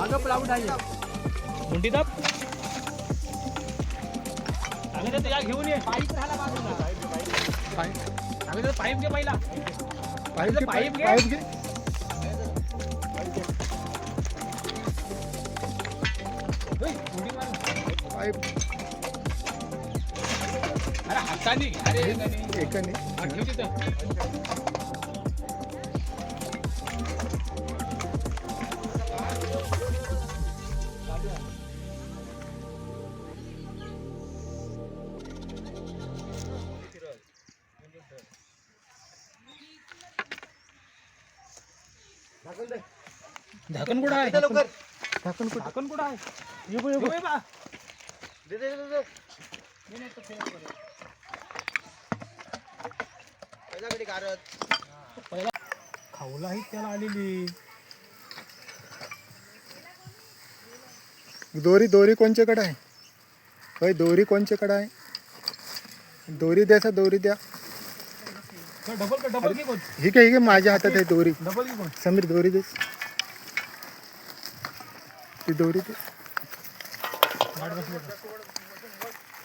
मागं प्लाऊड आहे मुंडी दाब आम्ही तर या घेऊन ये पाईप राहिला बाजूला आम्ही तर पाईप घे पहिला घे, पाईप घे. पाईप घे होय, मुंडी मार. पाईप अरे हाताने घे. अरे एकाने. एकाने हा, ठेव तिथं. झाकण कुठं आहे? ढाकण कुठं? झाकण कुठं आहे? ये बघ, ये बघ. ठेव हे बा. दे, दे, दे, दे. खाऊला ही त्याला आलेली. दोरी दोरी कोणच्याकडे आहे? होय दोरी कोणच्याकडे आहे? दोरी द्या सा दोरी द्या. ही काय ही काय माझ्या हातात आहे दोरी? डबल घे समीर दोरी दे। ती दोरी दे?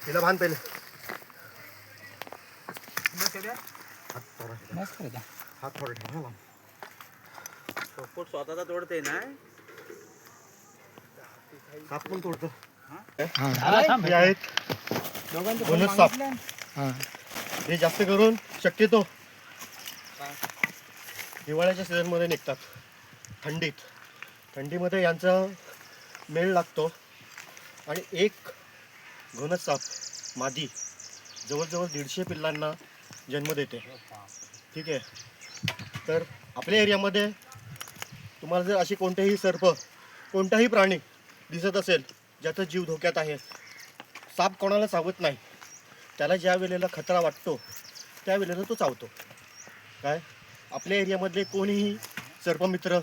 तिला बाँध पहिले. हात थोडं ठेव. स्वतःचा तोडते ना? साप पण तोडतो. झाला थांब. हे आहेत. दोघांचं साप. हा हे जास्त करून शक्यतो हिवाळ्याच्या सीझनमध्ये निघतात. थंडीत. थंडीमध्ये यांचा मेळ लागतो. आणि एक घनसाप मादी जवळजवळ दीडशे पिल्लांना जन्म देते. ठीक आहे? तर आपल्या एरियामध्ये तुम्हाला जर अशी कोणतेही सर्प कोणताही प्राणी दिसत असेल ज्याचा जीव धोक्यात आहे साप कोणाला चावत नाही त्याला ज्या वेळेला खतरा वाटतो त्या वेळेला तो चावतो. काय? आपल्या एरियामधले कोणीही सर्पमित्र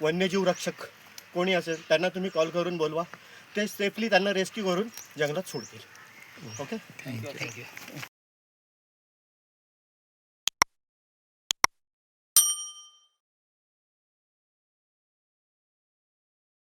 वन्यजीव रक्षक कोणी असेल त्यांना तुम्ही कॉल करून बोलवा. ते सेफली त्यांना रेस्क्यू करून जंगलात सोडतील. Okay thank you.